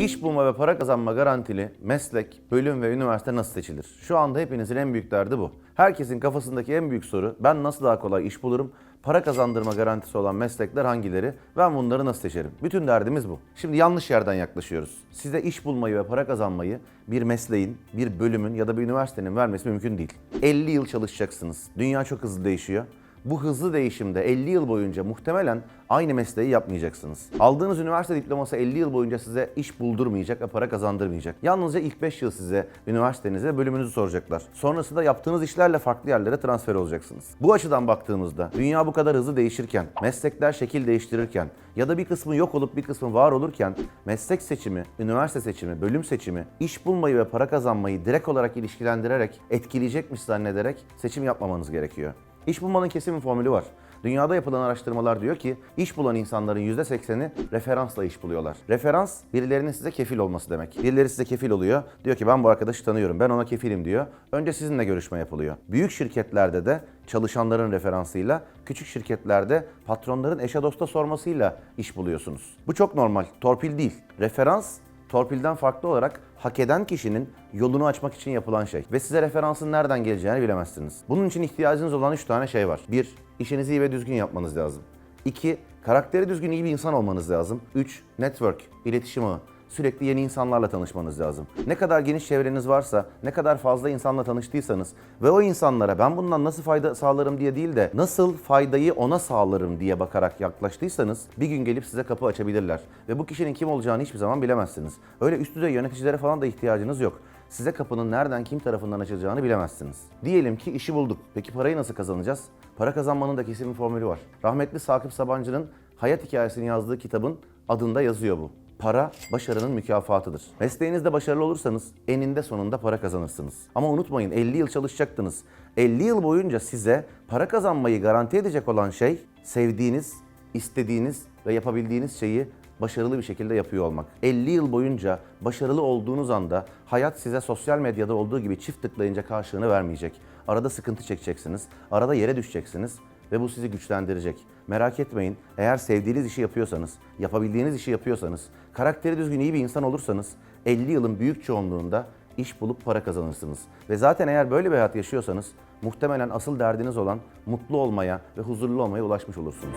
İş bulma ve para kazanma garantili meslek, bölüm ve üniversite nasıl seçilir? Şu anda hepinizin en büyük derdi bu. Herkesin kafasındaki en büyük soru ben nasıl daha kolay iş bulurum? Para kazandırma garantisi olan meslekler hangileri? Ben bunları nasıl seçerim? Bütün derdimiz bu. Şimdi yanlış yerden yaklaşıyoruz. Size iş bulmayı ve para kazanmayı bir mesleğin, bir bölümün ya da bir üniversitenin vermesi mümkün değil. 50 yıl çalışacaksınız. Dünya çok hızlı değişiyor. Bu hızlı değişimde 50 yıl boyunca muhtemelen aynı mesleği yapmayacaksınız. Aldığınız üniversite diploması 50 yıl boyunca size iş buldurmayacak ve para kazandırmayacak. Yalnızca ilk 5 yıl size üniversitenize bölümünüzü soracaklar. Sonrasında yaptığınız işlerle farklı yerlere transfer olacaksınız. Bu açıdan baktığımızda dünya bu kadar hızlı değişirken, meslekler şekil değiştirirken ya da bir kısmı yok olup bir kısmı var olurken meslek seçimi, üniversite seçimi, bölüm seçimi, iş bulmayı ve para kazanmayı direkt olarak ilişkilendirerek, etkileyecekmiş zannederek seçim yapmamanız gerekiyor. İş bulmanın kesin bir formülü var. Dünyada yapılan araştırmalar diyor ki iş bulan insanların %80'i referansla iş buluyorlar. Referans birilerinin size kefil olması demek. Birileri size kefil oluyor. Diyor ki ben bu arkadaşı tanıyorum. Ben ona kefilim diyor. Önce sizinle görüşme yapılıyor. Büyük şirketlerde de çalışanların referansıyla, küçük şirketlerde patronların eşe dosta sormasıyla iş buluyorsunuz. Bu çok normal. Torpil değil. Referans torpilden farklı olarak hak eden kişinin yolunu açmak için yapılan şey. Ve size referansın nereden geleceğini bilemezsiniz. Bunun için ihtiyacınız olan 3 tane şey var. 1. İşinizi iyi ve düzgün yapmanız lazım. 2. Karakteri düzgün iyi bir insan olmanız lazım. 3. Network, iletişim ağı. Sürekli yeni insanlarla tanışmanız lazım. Ne kadar geniş çevreniz varsa, ne kadar fazla insanla tanıştıysanız ve o insanlara ben bundan nasıl fayda sağlarım diye değil de nasıl faydayı ona sağlarım diye bakarak yaklaştıysanız bir gün gelip size kapı açabilirler. Ve bu kişinin kim olacağını hiçbir zaman bilemezsiniz. Öyle üst düzey yöneticilere falan da ihtiyacınız yok. Size kapının nereden kim tarafından açılacağını bilemezsiniz. Diyelim ki işi bulduk. Peki parayı nasıl kazanacağız? Para kazanmanın da kesin bir formülü var. Rahmetli Sakıp Sabancı'nın hayat hikayesini yazdığı kitabın adında yazıyor bu. Para başarının mükafatıdır. Mesleğinizde başarılı olursanız eninde sonunda para kazanırsınız. Ama unutmayın 50 yıl çalışacaktınız. 50 yıl boyunca size para kazanmayı garanti edecek olan şey sevdiğiniz, istediğiniz ve yapabildiğiniz şeyi başarılı bir şekilde yapıyor olmak. 50 yıl boyunca başarılı olduğunuz anda hayat size sosyal medyada olduğu gibi çift tıklayınca karşılığını vermeyecek. Arada sıkıntı çekeceksiniz, arada yere düşeceksiniz ve bu sizi güçlendirecek. Merak etmeyin, eğer sevdiğiniz işi yapıyorsanız, yapabildiğiniz işi yapıyorsanız, karakteri düzgün iyi bir insan olursanız 50 yılın büyük çoğunluğunda iş bulup para kazanırsınız. Ve zaten eğer böyle bir hayat yaşıyorsanız muhtemelen asıl derdiniz olan mutlu olmaya ve huzurlu olmaya ulaşmış olursunuz.